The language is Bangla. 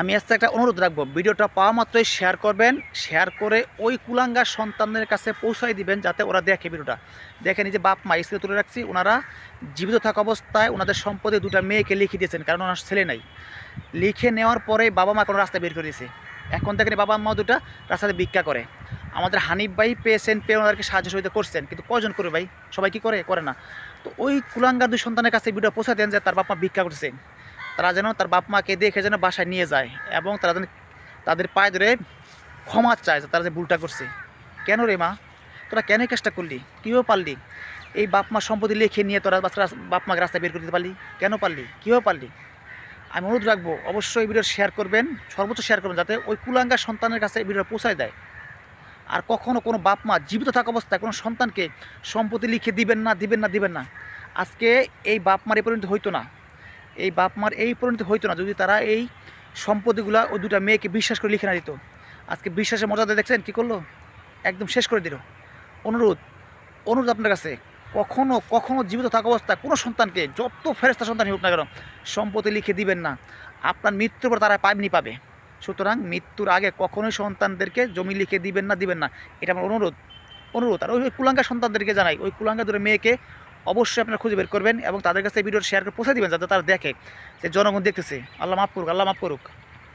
আমি আজকে একটা অনুরোধ রাখব। ভিডিওটা পাওয়া মাত্রই শেয়ার করবেন শেয়ার করে ওই কুলাঙ্গার সন্তানদের কাছে পৌঁছাই দিবেন যাতে ওরা দেখে ভিডিওটা। দেখে নিজে বাপ, মা, স্ত্রী তুলে রাখছি, ওনারা জীবিত থাকা অবস্থায় ওনাদের সম্পদে দুটো মেয়েকে লিখে দিয়েছেন, কারণ ওনার ছেলে নাই। লিখে নেওয়ার পরে বাবা মা কোনো রাস্তায় বের করে দিয়েছে। এখন দেখেন বাবা মা দুটা রাস্তাতে ভিক্ষা করে। আমাদের হানিফ ভাই পেয়েছেন, পেয়ে ওনাদেরকে সাহায্য সহযোগিতা করছেন, কিন্তু কজন করে ভাই? সবাই কি করে? করে না। তো ওই কুলাঙ্গার দুই সন্তানের কাছে ভিডিও পৌঁছা দেন যে তার বাপ মা ভিক্ষা করছে তারা যেন তার বাপ মাকে দেখে যেন বাসায় নিয়ে যায় এবং তারা যেন তাদের পায়ে ধরে ক্ষমা চায় যে তারা যে ভুলটা করছে। কেন রে মা? তোরা কেন কাজটা করলি? কীভাবে পারলি? এই বাপ মা সম্পত্তি লিখে নিয়ে তোরা বাচ্চারা বাপ মাকে রাস্তায় বের করে দিতে পারলি? কেন পারলি? কীভাবে পারলি? আমি অনুরোধ রাখব, অবশ্যই এই ভিডিও শেয়ার করবেন, সর্বোচ্চ শেয়ার করবেন, যাতে ওই কুলাঙ্গার সন্তানের কাছে এই ভিডিও পৌঁছায় দেয়। আর কখনো কোনো বাপ মা জীবিত থাকা অবস্থায় কোনো সন্তানকে সম্পত্তি লিখে দিবেন না দিবেন না দিবেন না। আজকে এই বাপ মার এই পরিণতি হইতো না। এই বাপ মার এই পরিণতি হইতো না যদি তারা এই সম্পত্তিগুলা ও দুটা মেয়েকে বিশ্বাস করে লিখে না দিত। আজকে বিশ্বাসের মর্যাদা দেখছেন? কী করল? একদম শেষ করে দিল। অনুরোধ অনুরোধ আপনার কাছে। কখনো কখনো জীবিত থাকা অবস্থায় কোনো সন্তানকে, যত ফেরেস্তা সন্তান হোক না কেন, সম্পত্তি লিখে দিবেন না। আপনার মৃত্যুর পর তারা পায়নি পাবে। সুতরাং মৃত্যুর আগে কখনোই সন্তানদেরকে জমি লিখে দিবেন না দিবেন না। এটা আমার অনুরোধ। অনুরোধ, আর ওই কুলাঙ্গা সন্তানদেরকে জানাই। ওই কুলাঙ্গা দূরে মেয়েকে অবশ্যই আপনারা খুঁজে বের করবেন এবং তাদের কাছে এই ভিডিওটা শেয়ার করে পৌঁছে দেবেন যাতে তারা দেখে যে জনগণ দেখতেছে। আল্লাহ মাফ করুক, আল্লাহ মাফ করুক।